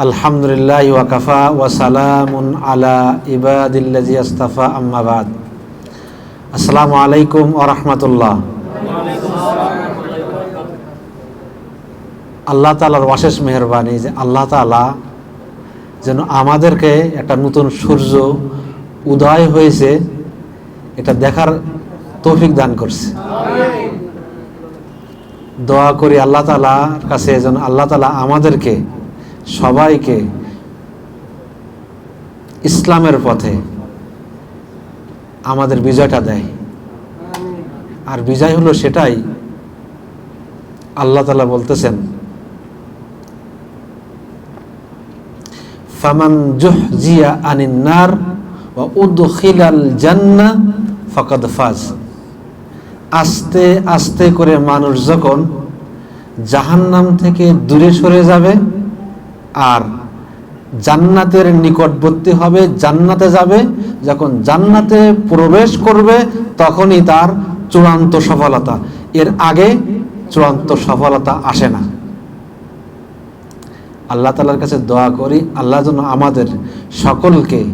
আলহামদুলিল্লাহ ওয়াকাফা ওয়াসালামুন আলা ইবাদিল্লাজি আস্তাফা আম্মাবাদ আসসালামু আলাইকুম ও রহমতুল্লাহ। আল্লাহ তালার অশেষ মেহরবানি যে আল্লাহ তালা যেন আমাদেরকে একটা নতুন সূর্য উদয় হয়েছে, এটা দেখার তৌফিক দান করছে। দোয়া করি আল্লাহ তালার কাছে যেন আল্লাহ তালা আমাদেরকে সবাইকে ইসলামের পথে আমাদের বিজয়টা দেয়। আর বিজয় হলো সেটাই আল্লাহ তালা বলতেছেন, ফামান জুহজিয়া আনিন নার ওয়া উদখিলাল জান্না ফাকাদ ফাজ। আস্তে আস্তে করে মানুষ যখন জাহান্নাম থেকে দূরে সরে যাবে আর জান্নাতের নিকটবর্তী হবে জান্নাতে যাবে যখন জান্নাতে প্রবেশ করবে তখনই তার চূড়ান্ত সফলতা। এর আগে চূড়ান্ত সফলতা আসে না। আল্লাহ তালার কাছে দোয়া করি আল্লাহ যেন আমাদের সকলকে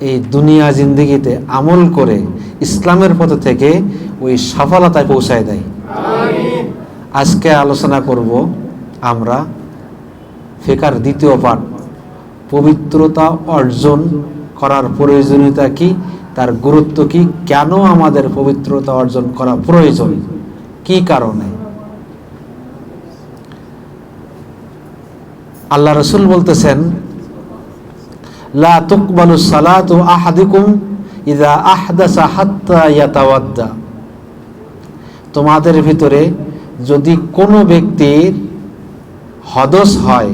এই দুনিয়া জিন্দিগিতে আমল করে ইসলামের পথে থেকে ওই সফলতায় পৌঁছায় দেয়। আজকে আলোচনা করব আমরা ফেকার দ্বিতীয় পাঠ, পবিত্রতা অর্জন করার প্রয়োজনীয়তা কি? তার গুরুত্ব কি? কেন আমাদের পবিত্রতা অর্জন করা প্রয়োজন? কি কারণে? আল্লাহ রসুল বলতেছেন, লা তোমাদের ভিতরে যদি কোনো ব্যক্তির হদস হয়।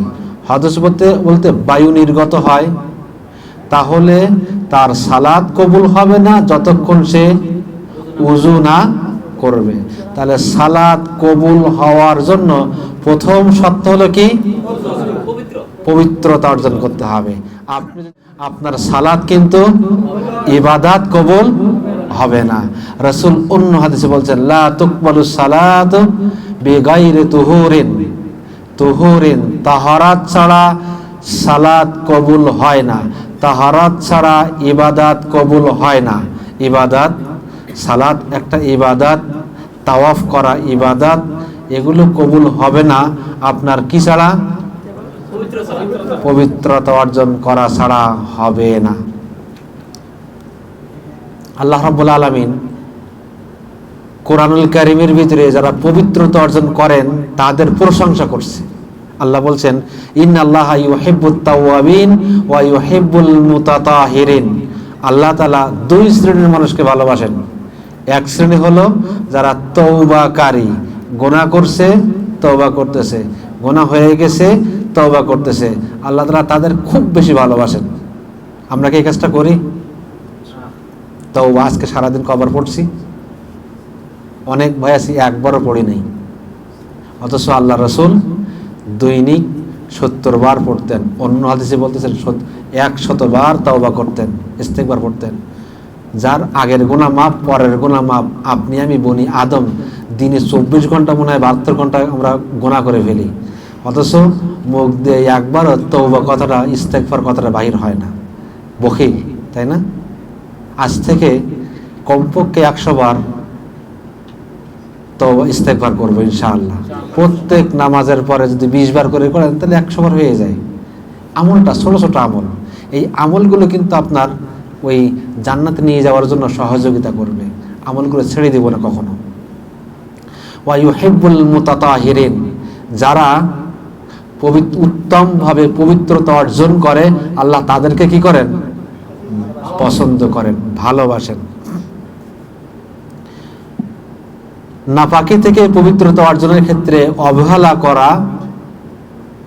হদস বলতে বলতে বায়ু নির্গত হয়। তাহলে তার সালাদ কবুল হবে না যতক্ষণ সে উজু না করবে। তাহলে সালাদ কবুল হওয়ার জন্য প্রথম সত্য হলো কি? পবিত্রতা অর্জন করতে হবে। আপনি আপনার সালাদ কিন্তু ইবাদাত কবুল হবে না। রসুল অন্য হাদিসে বলছেন লা তুকবালু সালাত বেগাইরে তুহুরিন। তুহুরিন, তাহারাত ছাড়া সালাদ কবুল হয় না। তাহারাত ছাড়া ইবাদাত কবুল হয় না। ইবাদাত সালাদ একটা ইবাদাত, তাওয়াফ করা ইবাদাত, এগুলো কবুল হবে না। আপনার কি ছাড়া? পবিত্রতা অর্জন করা ছাড়া হবে না। আল্লাহ রাব্বুল আলামিন কোরআনুল কারিমের ভিতরে যারা পবিত্রতা অর্জন করেন তাদের প্রশংসা করছে। আল্লাহ বলছেন ইন আল্লাহ ইউহিব্বুত তাওয়াবিন ওয়া ইউহিব্বুল মুতাতাহিরিন। আল্লাহ তাআলা দুই শ্রেণির মানুষকে ভালোবাসেন। এক শ্রেণি হলো যারা তৌবাকারী গোনা করছে তওবা করতেছে। গোনা হয়ে গেছে তওবা করতেছে। আল্লাহ তাআলা তাদের খুব বেশি ভালোবাসেন। আমরা কি এই কাজটা করি? তওবা আজকে সারাদিন কবার পড়ছি। অনেক আছি, একবারও পড়ি নাই। অথচ আল্লাহ রসুল দৈনিক সত্তর বার পড়তেন। অন্য হাদিসে বলতেছেন একশত বার তওবা করতেন, ইস্তেকবার পড়তেন। যার আগের গোনা মাপ পরের গোনা মাপ আপনি আমি বনি আদম, দিনে চব্বিশ ঘণ্টা মনে হয় বাহাত্তর ঘণ্টা আমরা গোনা করে ফেলি। অথচ মুখ দিয়ে একবারও তৌবা কথাটা, ইস্তেকফার কথাটা বাহির হয় না। বখিল, তাই না? আজ থেকে কমপক্ষে একশো বার তো ইস্তেকবার করব ইনশাআল্লাহ। প্রত্যেক নামাজের পরে যদি বিশ বার করে করেন, তাহলে একশো বার হয়ে যায়। আমলটা ছোটো ছোটো আমল। এই আমলগুলো কিন্তু আপনার ওই জান্নাতে নিয়ে যাওয়ার জন্য সহযোগিতা করবে। আমলগুলো ছেড়ে দিব না কখনো। ওয়াইউ হেব্বুল মুতাতাহিরিন, যারা পবিত্র উত্তমভাবে পবিত্রতা অর্জন করে, আল্লাহ তাদেরকে কি করেন? পছন্দ করেন, ভালোবাসেন। নাপাকি থেকে পবিত্রতা অর্জনের ক্ষেত্রে অবহেলা করা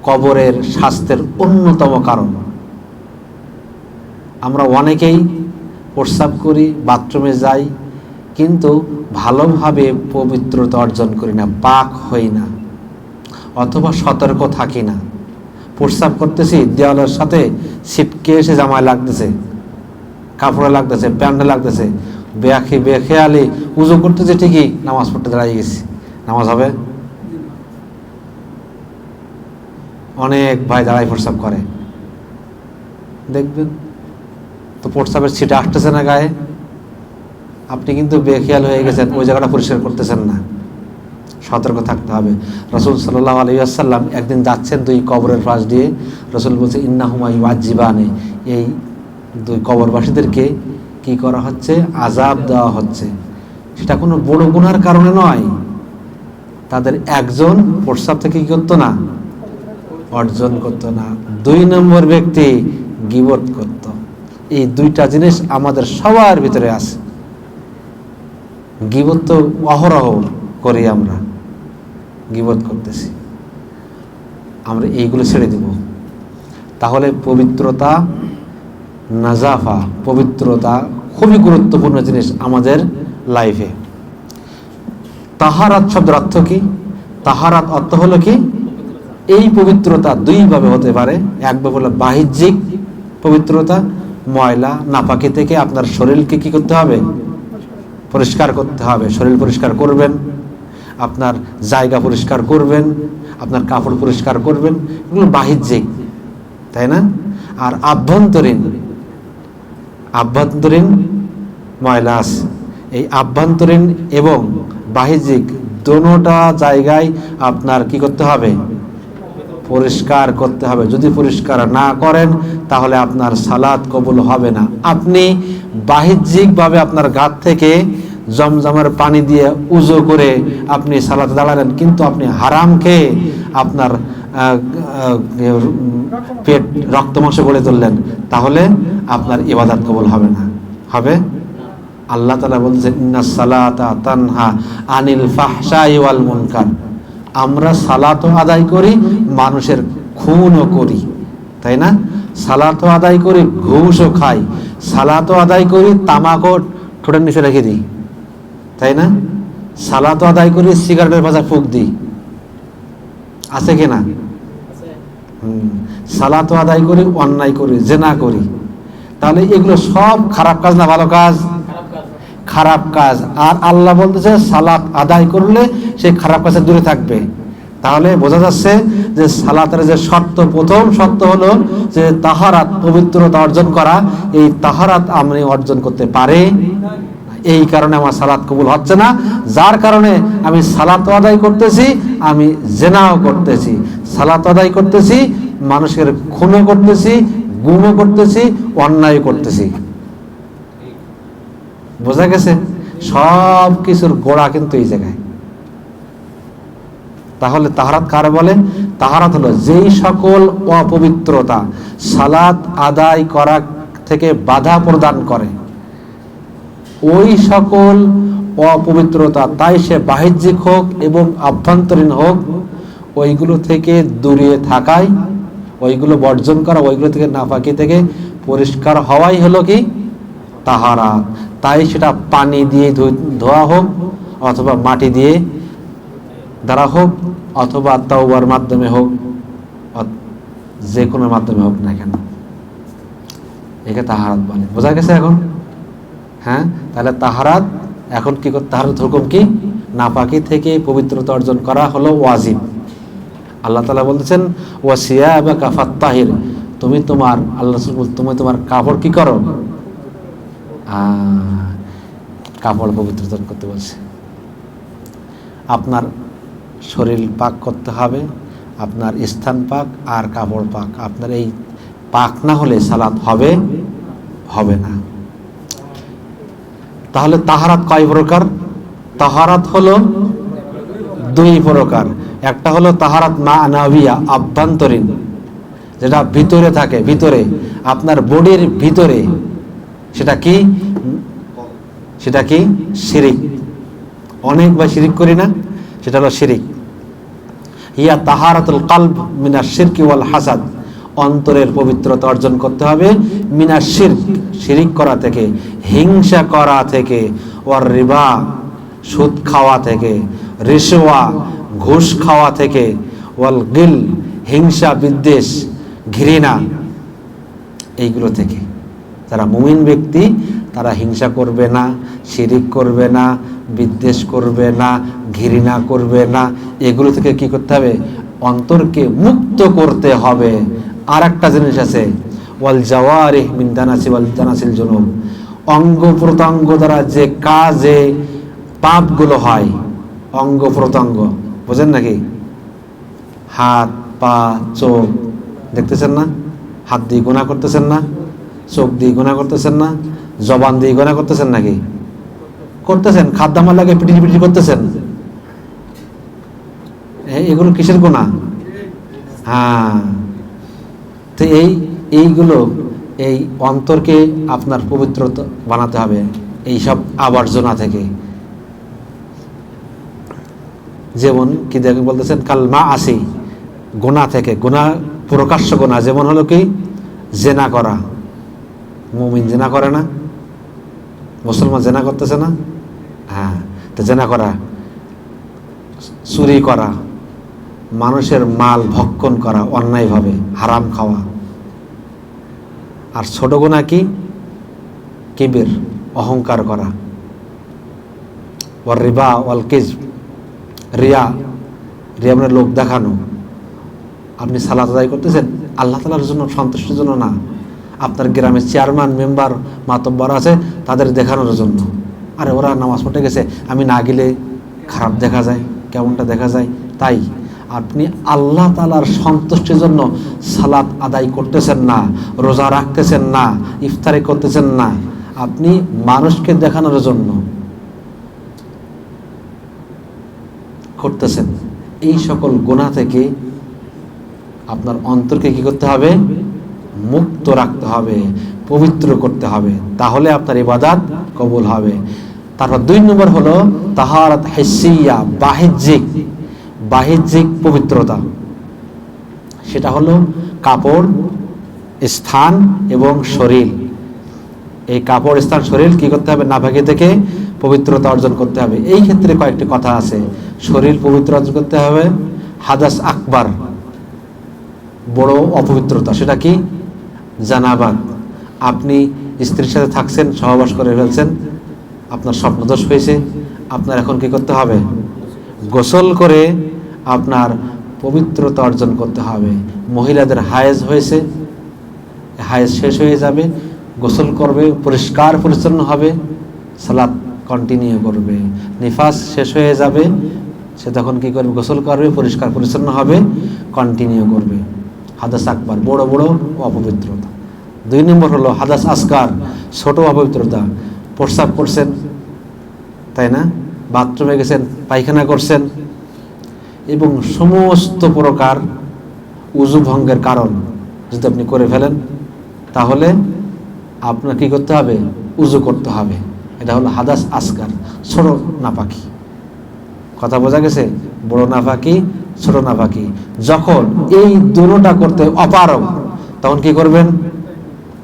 কবরের স্বাস্থ্যের অন্যতম কারণ। আমরা অনেকেই প্রস্রাব করি, বাথরুমে যাই, কিন্তু ভালোভাবে পবিত্রতা অর্জন করি না, পাক হই না, অথবা সতর্ক থাকি না। প্রস্রাব করতেছি, দেওয়ালের সাথে ছিপকে এসে জামায় লাগতেছে, কাপড়ে লাগতেছে, প্যান্টে লাগতেছে বেখে বেখেয়ালি উজু করতেছে ঠিকই, নামাজ পড়তে দাঁড়িয়ে গেছি। নামাজ হবে? অনেক ভাই দাঁড়াই প্রস্রাব করে। দেখবেন, তো প্রস্রাবের ছিটে আসতেছে না গায়ে। আপনি কিন্তু বেখেয়াল হয়ে গেছেন, ওই জায়গাটা পরিষ্কার করতেছেন না। সতর্ক থাকতে হবে। রসুল সাল্লাহ আলী আসাল্লাম একদিন যাচ্ছেন দুই কবরের পাশ দিয়ে। রসুল বলছে ইন্না হুমাই ওয়াজিবানে এই দুই কবরবাসীদেরকে কি করা হচ্ছে? আজাব দেওয়া হচ্ছে। সেটা কোনো বড় গুনার কারণে নয়। তাদের একজন প্রস্রাব থেকে কি করতো না? অর্জন করতো না। দুই নম্বর ব্যক্তি গিবত করত। এই দুইটা জিনিস আমাদের সবার ভিতরে আছে। গিবত তো অহরহ করি আমরা। গিবত করতেছি। আমরা এইগুলো ছেড়ে দিব। তাহলে পবিত্রতা নাজাফা, পবিত্রতা খুবই গুরুত্বপূর্ণ জিনিস আমাদের লাইফে তাহারাত শব্দের অর্থ কি? তাহারাত অর্থ হলো কি? এই পবিত্রতা দুইভাবে হতে পারে। একভাবে হলো বাহ্যিক পবিত্রতা, ময়লা, নাপাকি থেকে আপনার শরীরকে কি করতে হবে? পরিষ্কার করতে হবে। শরীর পরিষ্কার করবেন, আপনার জায়গা পরিষ্কার করবেন, আপনার কাপড় পরিষ্কার করবেন। এগুলো বাহ্যিক, তাই না? আর আভ্যন্তরীণ আভ্যন্তরীণ ময়লা আছে এই আভ্যন্তরীণ এবং বাহ্যিক দোনোটা জায়গায় আপনার কি করতে হবে? পরিষ্কার করতে হবে। যদি পরিষ্কার না করেন, তাহলে আপনার সালাদ কবুল হবে না। আপনি বাহ্যিকভাবে আপনার গাত থেকে জমজমের পানি দিয়ে উজো করে আপনি সালাতে দাঁড়ালেন, কিন্তু আপনি হারাম খেয়ে আপনার পেট রক্ত মাংস গড়ে তুললেন, তাহলে আপনার ইবাদাত কবল হবে না। হবে? আল্লাহ তালা বলছেন তানহা আনিল ওয়াল মুনকার। আমরা সালাতও আদায় করি, মানুষের খুনও করি, তাই না? সালাতও আদায় করি, ঘুষও খাই। সালাতও আদায় করি, তামাকও ঠোঁটের নিচে রেখে দিই, তাই না? সালাতও আদায় করি, সিগারেটের ভাজা ফুক দিই। আছে কি না? হুম। সালাতও আদায় করি, অন্যায় করি, জেনা করি। তাহলে এগুলো সব খারাপ কাজ না ভালো কাজ? খারাপ কাজ। আর আল্লাহ বলতেছে, সালাত আদায় করলে সেই খারাপ কাজে দূরে থাকবে। তাহলে বোঝা যাচ্ছে যে সালাতের যে শর্ত, প্রথম শর্ত হলো যে তাহারাত পবিত্রতা অর্জন করা। এই তাহারাত আমি অর্জন করতে পারে। এই কারণে আমার সালাত কবুল হচ্ছে না। যার কারণে আমি সালাত আদায় করতেছি, আমি জেনাও করতেছি। সালাত আদায় করতেছি মানুষের খুনও করতেছি গুমও করতেছি অন্যায় করতেছি। বোঝা গেছে? সব কিছুর গোড়া কিন্তু এই জায়গায়। তাহলে তাহারাত কার বলে তাহারাত হলো যেই সকল অপবিত্রতা সালাত আদায় করা থেকে বাধা প্রদান করে, ওই সকল অপবিত্রতা তাই সে বাহ্যিক হোক এবং আভ্যন্তরীণ হোক, ওইগুলো থেকে দূরে থাকাই ওইগুলো বর্জন করা, ওইগুলো থেকে নাফাকি থেকে পরিষ্কার হওয়াই হলো কি? তাহারা। তাই সেটা পানি দিয়ে ধোয়া হোক অথবা মাটি দিয়ে দ্বারা হোক অথবা তাওবার মাধ্যমে হোক যে কোনো মাধ্যমে হোক না কেন। একে তাহারাত বলে। বোঝা গেছে এখন? হ্যাঁ? তাহলে তাহারাত এখন কি করতে তাহারাত হুকুম কি? নাপাকি থেকে পবিত্রতা অর্জন করা হলো ওয়াজিব। আল্লাহ তালা বলতেছেন ওয়াসিয়া বা কাফাত তাহির তুমি তোমার, আল্লাহ তুমি তোমার কাপড় কি করো? কাপড় পবিত্রতা করতে বলছে। আপনার শরীর পাক করতে হবে, আপনার স্থান পাক আর কাপড় পাক। আপনার এই পাক না হলে সালাত হবে হবে না। তাহলে তাহারাত কয় প্রকার? তাহারাত হলো দুই প্রকার। একটা হলো তাহারাত মা নাবিয়া আভ্যন্তরীণ, যেটা ভিতরে থাকে, ভিতরে। আপনার বডির ভিতরে। সেটা কি? সেটা কি? শিরিক। অনেক বা শিরিক করি না, সেটা হলো শিরিক। ইয়া তাহারাতুল কালব মিনা শিরকি ওয়াল হাসাদ। অন্তরের পবিত্রতা অর্জন করতে হবে। মিনা শির্ক, শিরিক করা থেকে, হিংসা করা থেকে, ওয়ার রিবা, সুদ খাওয়া থেকে রিসোয়া ঘুষ খাওয়া থেকে ওয়াল গিল, হিংসা, বিদ্বেষ, ঘৃণা, এইগুলো থেকে। যারা মুমিন ব্যক্তি, তারা হিংসা করবে না, শিরিক করবে না, বিদ্বেষ করবে না, ঘৃণা করবে না। এগুলো থেকে কি করতে হবে? অন্তরকে মুক্ত করতে হবে। আর একটা জিনিস আছে, ওয়াল জাওয়ারিহ মিন দানাসি ওয়াল দানাসিল জুনুব। অঙ্গ প্রত্যঙ্গ দ্বারা যে কাজে পাপগুলো হয়, অঙ্গ প্রত্যঙ্গ। বুঝেন নাকি? হাত, পা, চোখ, দেখতেছেন না? হাত দিয়ে গুণা করতেছেন না? চোখ দিয়ে গুণা করতেছেন না? জবান দিয়ে গুণা করতেছেন নাকি? করতেছেন খাদ্যামার লাগে পিটি পিটি করতেছেন। এগুলো কিসের গুণা হ্যাঁ। তো এই এইগুলো, এই অন্তরকে আপনার পবিত্র বানাতে হবে এই সব আবর্জনা থেকে। যেমন কি দেখে বলতেছেন, কাল মা আসি গোনা থেকে গোনা প্রকাশ্য গোনা যেমন হলো কি? জেনা করা। মুমিন জেনা করে না। মুসলমান জেনা করতেছে না। হ্যাঁ তো জেনা করা। চুরি করা। মানুষের মাল ভক্ষণ করা, অন্যায়ভাবে, হারাম খাওয়া। আর ছোট গোনা কি? কিবির, অহংকার করা। ওর রিবা ওয়াল কিজ রিয়া রিয়া মানে লোক দেখানো। আপনি সালাত আদায় করতেছেন? আল্লাহ তালার জন্য, সন্তুষ্টির জন্য না। আপনার গ্রামের চেয়ারম্যান মেম্বার মাতব্বর আছে, তাদের দেখানোর জন্য। আরে ওরা নামাজ পড়তে গেছে, আমি না গেলে খারাপ দেখা যায়, কেমনটা দেখা যায়? তাই আপনি আল্লাহ তালার সন্তুষ্টির জন্য সালাত আদায় করতেছেন না, রোজা রাখতেছেন না, ইফতারি করতেছেন না। আপনি মানুষকে দেখানোর জন্য করতেছেন। এই সকল গুণা থেকে আপনার অন্তরকে কি করতে হবে? মুক্ত রাখতে হবে, পবিত্র করতে হবে। তাহলে আপনার ইবাদাত কবুল হবে। তারপর দুই নম্বর হলো তাহারাত হেসিয়া বাহিজ্যিক। বাহিজ্যিক পবিত্রতা। সেটা হলো কাপড়, স্থান এবং শরীর। এই কাপড়, স্থান, শরীর কি করতে হবে? নাভাগি থেকে পবিত্রতা অর্জন করতে হবে। এই ক্ষেত্রে কয়েকটি কথা আছে। শরীর পবিত্র করতে হবে। হাদাস আকবার, বড় অপবিত্রতা। সেটা কি? জানাবাদ আপনি স্ত্রীর সাথে থাকছেন, সহবাস করে ফেলছেন, আপনার স্বপ্নদোষ হয়েছে। আপনার এখন কি করতে হবে? গোসল করে আপনার পবিত্রতা অর্জন করতে হবে। মহিলাদের হায়েজ হয়েছে। হায়েজ শেষ হয়ে যাবে। গোসল করবে, পরিষ্কার পরিচ্ছন্ন হবে। সালাদ কন্টিনিউ করবে। নিফাস শেষ হয়ে যাবে। সে তখন কি করবে? গোসল করবে, পরিষ্কার পরিচ্ছন্ন হবে কন্টিনিউ করবে। হাদাস আকবার, বড় বড় অপবিত্রতা। দুই নম্বর হলো হাদাস আসকার, ছোট অপবিত্রতা। প্রস্রাব করছেন, তাই না? বাথরুমে গেছেন, পায়খানা করছেন। এবং সমস্ত প্রকার উজু ভঙ্গের কারণ যদি আপনি করে ফেলেন, তাহলে আপনার কি করতে হবে? উজু করতে হবে। এটা হলো হাদাস আসকার, ছোট নাপাকি। কথা বোঝা গেছে? বড় নাপাকি ছোট নাপাকি যখন এই দুটোটা করতে অপারগ, তখন কি করবেন?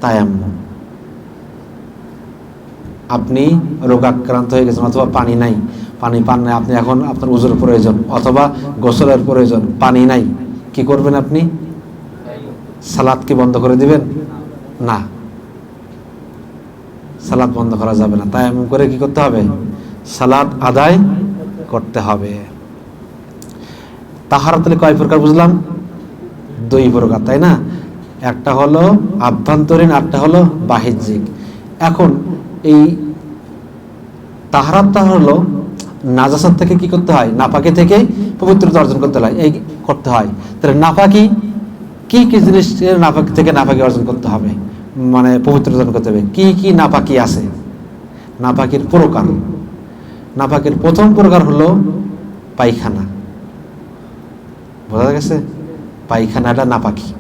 তায়াম্ম। আপনি রোগাক্রান্ত হয়ে গেছেন, অথবা পানি নাই। পানি পান নাই, আপনি এখন আপনার উজুর প্রয়োজন, অথবা গোসলের প্রয়োজন, পানি নাই। কি করবেন আপনি? সালাদ কি বন্ধ করে দিবেন? না। সালাদ বন্ধ করা যাবে না। তাই এমন করে কি করতে হবে? সালাদ আদায় করতে হবে। তাহার তাহলে কয় প্রকার বুঝলাম? দুই প্রকার, তাই না? একটা হলো আভ্যন্তরীণ আরটা হলো বাহ্যিক। এখন এই তাহারাতটা হলো নাজাসাত থেকে কি করতে হয়? নাপাকি থেকে পবিত্রতা অর্জন করতে হয়। এই করতে হয়। তাহলে নাপাকি কি কি জিনিস নাপাকি থেকে নাপাকি অর্জন করতে হবে? মানে পবিত্র অর্জন করতে হবে। কি কি নাপাকি আছে? নাপাকির প্রকার। নাপাকির প্রথম প্রকার হলো পায়খানা। বোঝা গেছে? পায়খানাটা নাপাকি।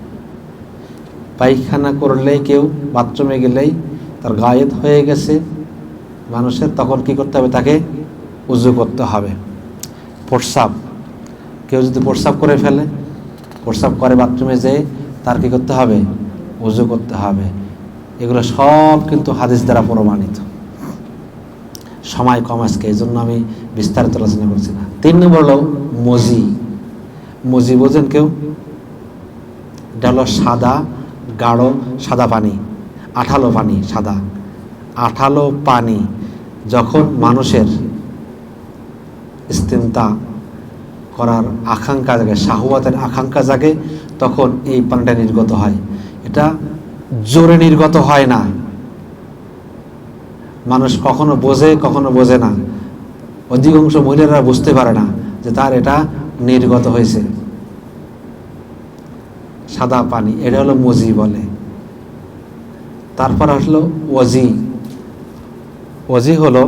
পায়খানা করলেই কেউ বাথরুমে গেলেই তার গায়েদ হয়ে গেছে। মানুষের তখন কি করতে হবে? তাকে উজু করতে হবে। প্রস্রাব। কেউ যদি প্রস্রাব করে ফেলে, প্রস্রাব করে বাথরুমে যেয়ে তার কি করতে হবে? উজু করতে হবে। এগুলো সব কিন্তু হাদিস দ্বারা প্রমাণিত। সময় কম আজকে এই জন্য আমি বিস্তারিত আলোচনা করছি না। তিন নম্বর হলো মজি। মজি বোঝেন কেউ? এটা হলো সাদা, গাঢ়, সাদা পানি। আঠালো পানি, সাদা। আঠালো পানি যখন মানুষের স্তিনতা করার আকাঙ্ক্ষা জাগে শাহওয়াতের আকাঙ্ক্ষা জাগে, তখন এই পানিটা নির্গত হয়। এটা জোরে নির্গত হয় না। মানুষ কখনো বোঝে কখনো বোঝে না। অধিকাংশ মহিলারা বুঝতে পারে না যে তার এটা নির্গত হয়েছে। সাদা পানি, এটা হলো মজি বলে। তারপর আসলো ওজি। ওজি হলো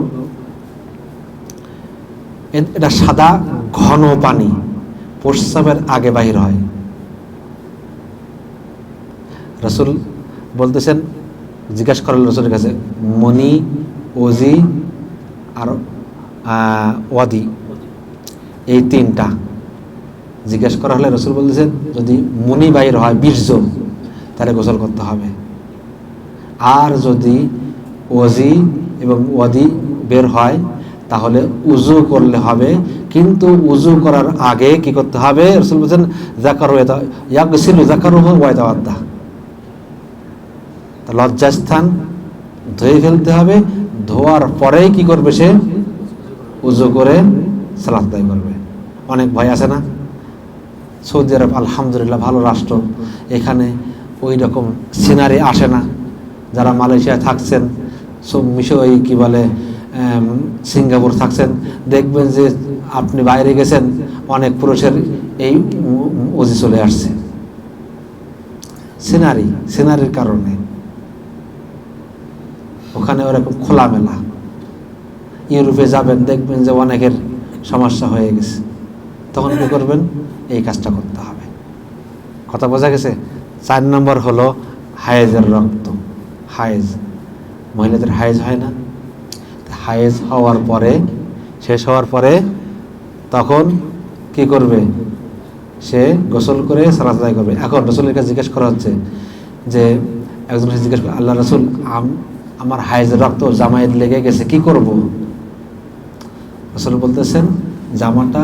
এটা সাদা ঘন পানি, প্রস্রাবের আগে বাহির হয়। রসুল বলতেছেন জিজ্ঞাসা করেন রসুলের কাছে, মনি, ওজি আর ওয়াদি। এই তিনটা। জিজ্ঞেস করা হলে রসুল বলতেছেন যদি মনি বাহির হয় বীর্য তাহলে গোসল করতে হবে। আর যদি ওজি এবং ওয়াদি বের হয়, তাহলে উজু করলে হবে। কিন্তু উজু করার আগে কি করতে হবে? রসুল বলছেন, জাকার ইয়াগসিলু জাকারুহ ওয়াইদাওয়াদ্দা তা লজ্জাস্থান ধুয়ে ফেলতে হবে। ধোয়ার পরেই কি করবে সে? উজু করে সালাত আদায় করবে। অনেক ভয় আছে না? সৌদি আরব, আলহামদুলিল্লাহ, ভালো রাষ্ট্র। এখানে ওই রকম সিনারি আসে না। যারা মালয়েশিয়ায় থাকছেন সব মিশো ওই কী বলে সিঙ্গাপুর থাকছেন, দেখবেন যে আপনি বাইরে গেছেন, অনেক পুরুষের এই উজি চলে আসছে। সিনারি সিনারির কারণে। ওখানে ওরকম খোলামেলা। ইউরোপে যাবেন, দেখবেন যে অনেকের সমস্যা হয়ে গেছে। তখন কী করবেন? এই কাজটা করতে হবে। কথা বোঝা গেছে? চার নম্বর হলো হায়েজের রক্ত। হায়েজ। মহিলাদের হায়েজ হয় না। হায়েজ হওয়ার পরে, শেষ হওয়ার পরে তখন কি করবে? সে গোসল করে আদায় করবে। এখন রসুলের কাছে জিজ্ঞেস করা হচ্ছে যে, একজন জিজ্ঞেস করে, আল্লাহ রসুল, আম- আমার হায়েজের রক্ত জামাইয়ের লেগে গেছে, কি করব? আসলে বলতেছেন, জামাটা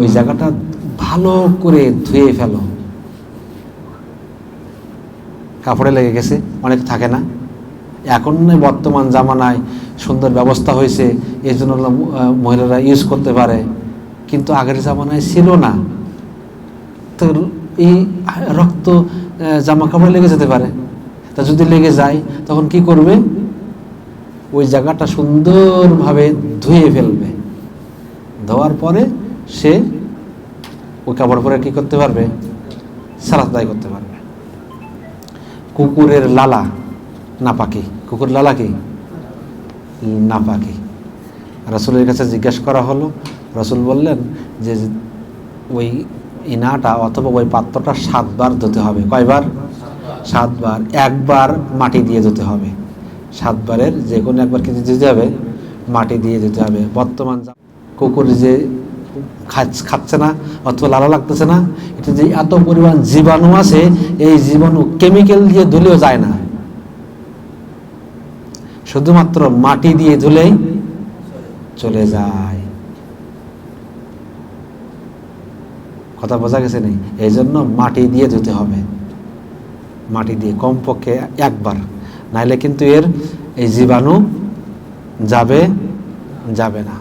ওই জায়গাটা ভালো করে ধুয়ে ফেলো। কাপড়ে লেগে গেছে, অনেক থাকে না। এখন বর্তমান জামানায় সুন্দর ব্যবস্থা হয়েছে এই জন্য মহিলারা ইউজ করতে পারে। কিন্তু আগের জামানায় ছিল না। তো এই রক্ত জামা কাপড়ে লেগে যেতে পারে। তা যদি লেগে যায়, তখন কি করবে? ওই জায়গাটা সুন্দরভাবে ধুয়ে ফেলবে। ধোয়ার পরে সে ওই কাপড় পরে কি করতে পারবে? সালাত করতে পারবে। কুকুরের লালা না নাপাকি। কুকুর লালা কি? না নাপাকি। রসুলের কাছে জিজ্ঞেস করা হলো। রসুল বললেন যে ওই ইনাটা অথবা ওই পাত্রটা সাতবার ধুতে হবে। কয়বার? সাতবার। একবার মাটি দিয়ে ধুতে হবে। সাতবারের যে কোনো একবার কিন্তু দিতে হবে, মাটি দিয়ে দিতে হবে। বর্তমান কুকুর যে খাচ্ছে না অথবা লালা লাগতেছে না, এটা যে এত পরিমাণ জীবাণু আছে, এই জীবাণু কেমিক্যাল দিয়ে ধুলেও যায় না। শুধুমাত্র মাটি দিয়ে ধুলেই চলে যায়। কথা বোঝা গেছে নেই এই জন্য মাটি দিয়ে ধুতে হবে। মাটি দিয়ে কমপক্ষে একবার। নাইলে কিন্তু এর এই জীবাণু যাবে যাবে না।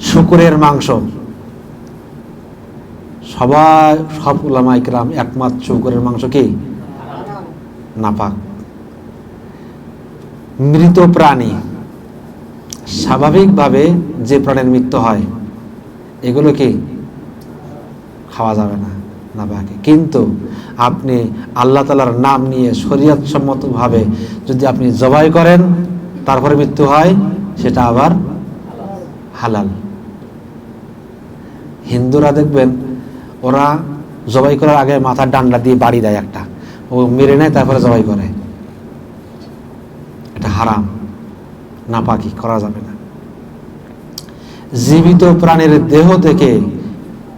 শুকুরের মাংস। সবাই, সব উলামাইকরাম একমাত্র শুকুরের মাংস কি? নাপাক। মৃত প্রাণী। স্বাভাবিকভাবে যে প্রাণীর মৃত্যু হয়, এগুলো কি? খাওয়া যাবে না, নাপাকে। কিন্তু আপনি আল্লাহ তালার নাম নিয়ে শরীয়ত সম্মতভাবে যদি আপনি জবাই করেন, তারপরে মৃত্যু হয়, সেটা আবার হালাল। হিন্দুরা দেখবেন, ওরা জবাই করার আগে মাথার ডান্ডা দিয়ে বাড়ি দেয় একটা। ও মেরে নেয়, তারপরে জবাই করে। এটা হারাম। না পাখি করা যাবে না। জীবিত প্রাণীর দেহ থেকে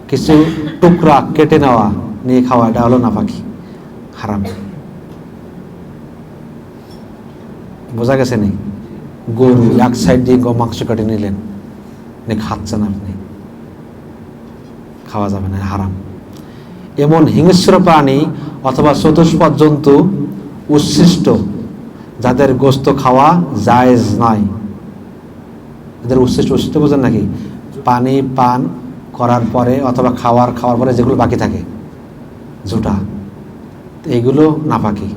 কিছু টুকরা কেটে নেওয়া নিয়ে খাওয়া, এটা হলো নাপাকি হারাম। বোঝা গেছে নি? গরু এক সাইড দিয়ে মাংস কেটে নিলেন। নিয়ে খাচ্ছেন আপনি। খাওয়া যাবে না, হারাম। এমন হিংস্র প্রাণী অথবা চতুষ্পদ জন্তু উচ্ছিষ্ট, যাদের গোস্ত খাওয়া জায়েজ নয় এদের উচ্ছিষ্ট উচ্ছিষ্ট বোঝেন নাকি? পানি পান করার পরে অথবা খাওয়ার খাওয়ার পরে যেগুলো বাকি থাকে। জুটা। এইগুলো নাপাকি।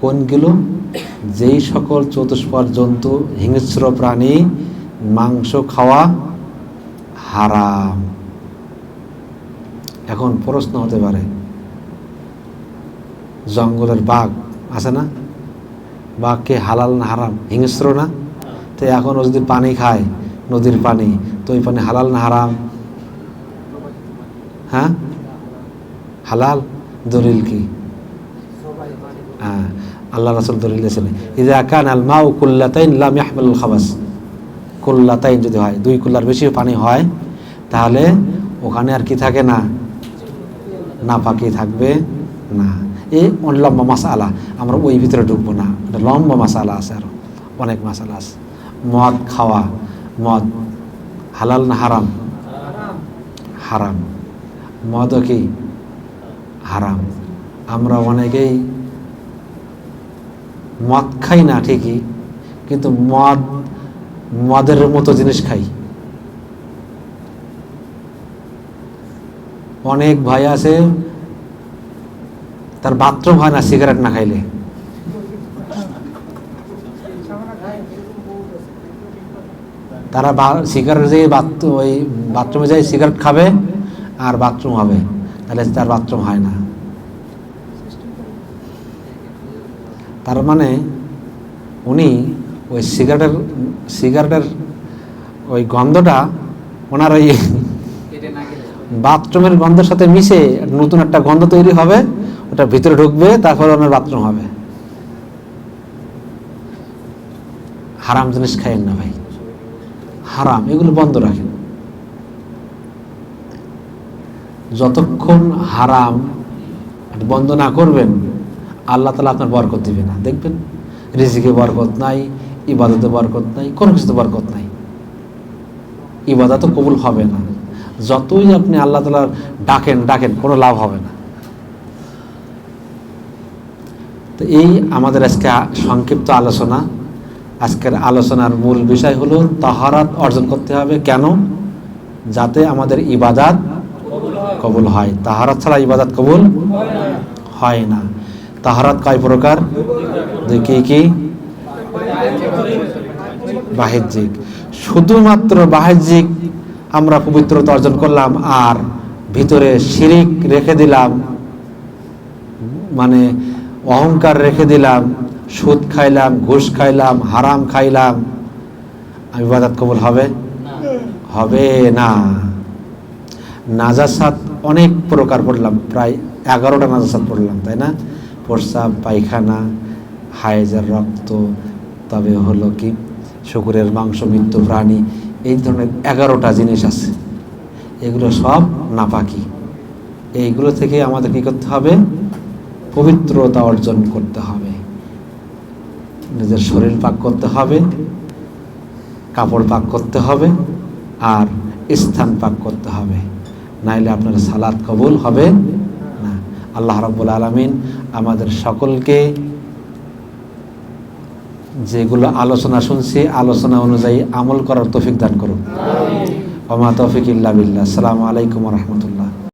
কোনগুলো? যেই সকল চতুষ্পর জন্তু হিংস্র প্রাণী, মাংস খাওয়া হারাম। এখন প্রশ্ন হতে পারে, জঙ্গলের বাঘ আছে না? বাঘকে হালাল না হারাম? হিংস্র না? তো এখন ও যদি পানি খায়, নদীর পানি, তো ওই পানি হালাল না হারাম? হ্যাঁ? হালাল? দলিল কি? হ্যাঁ আল্লাহ রাসুল দলিল দিয়েছেন। ইদা কান আল মাউ কুল্লাতাইন লাম ইয়াহমিল খাবাস। কুল্লাতাইন যদি হয়, দুই কুল্লার বেশি পানি হয়, তাহলে ওখানে আর কি থাকে না? না পাকি থাকবে না। এই অনেক লম্বা মাসালা, আমরা ওই ভিতরে ঢুকবো না। এটা লম্বা মাসালা আছে আরও, অনেক মাসালা আছে। মদ খাওয়া, মদ হালাল না হারাম? হারাম। মদও কি? হারাম। আমরা অনেকেই মদ খাই না ঠিকই, কিন্তু মদ, মদের মতো জিনিস খাই। অনেক ভাই আছে, তার বাথরুম হয় না সিগারেট না খাইলে। তারা সিগারেট যে বাথরুম ওই বাথরুমে যাই সিগারেট খাবে আর বাথরুম হবে। তাহলে তার বাথরুম হয় না। তার মানে উনি ওই সিগারেটের সিগারেটের ওই গন্ধটা ওনার ওই বাথরুমের গন্ধের সাথে মিশে নতুন একটা গন্ধ তৈরি হবে, ওটা ভিতরে ঢুকবে, তারপরে ওনার বাথরুম হবে। হারাম জিনিস খাইয়েন না ভাই। হারাম, এগুলো বন্ধ রাখেন। যতক্ষণ হারাম বন্ধ না করবেন, আল্লাহ তালা আপনার বরকত দিবে না। দেখবেন, রিজিকে বরকত নাই, ইবাদতে বরকত নাই, কোনো কিছুতে বরকত নাই। ইবাদত কবুল হবে না। যতই আপনি আল্লাহ তালার ডাকেন ডাকেন, কোনো লাভ হবে না। তো এই আমাদের আজকে সংক্ষিপ্ত আলোচনা। আজকের আলোচনার মূল বিষয় হলো তাহারাত অর্জন করতে হবে। কেন? যাতে আমাদের ইবাদাত কবুল হয়। তাহারাত ছাড়া ইবাদাত কবুল হয় না। তাহারাত কয় প্রকার? দুই কি কি? বাহ্যিক। শুধুমাত্র বাহ্যিক আমরা পবিত্রতা অর্জন করলাম আর ভিতরে শিরিক রেখে দিলাম মানে অহংকার রেখে দিলাম সুদ খাইলাম ঘুষ খাইলাম হারাম খাইলাম ইবাদত কবুল হবে? হবে না। নাজাসাত অনেক প্রকার পড়লাম, প্রায় এগারোটা নাজাসাত পড়লাম, তাই না? প্রস্রাব, পায়খানা হাইজের রক্ত, তবে হলো কি, শুকুরের মাংস, মৃত্যু প্রাণী, এই ধরনের এগারোটা জিনিস আছে। এগুলো সব নাপাকি। এইগুলো থেকে আমাদের কী করতে হবে? পবিত্রতা অর্জন করতে হবে। নিজের শরীর পাক করতে হবে, কাপড় পাক করতে হবে, আর স্থান পাক করতে হবে। নাইলে আপনার সালাদ কবুল হবে না। আল্লাহ রব্বুল আলমিন আমাদের সকলকে যেগুলো আলোচনা শুনছি, আলোচনা অনুযায়ী আমল করার তফিক দান করুন। ওমা তৌফিক ইল্লা বিল্লাহ। আসসালামু আলাইকুম রহমতুল্লাহ।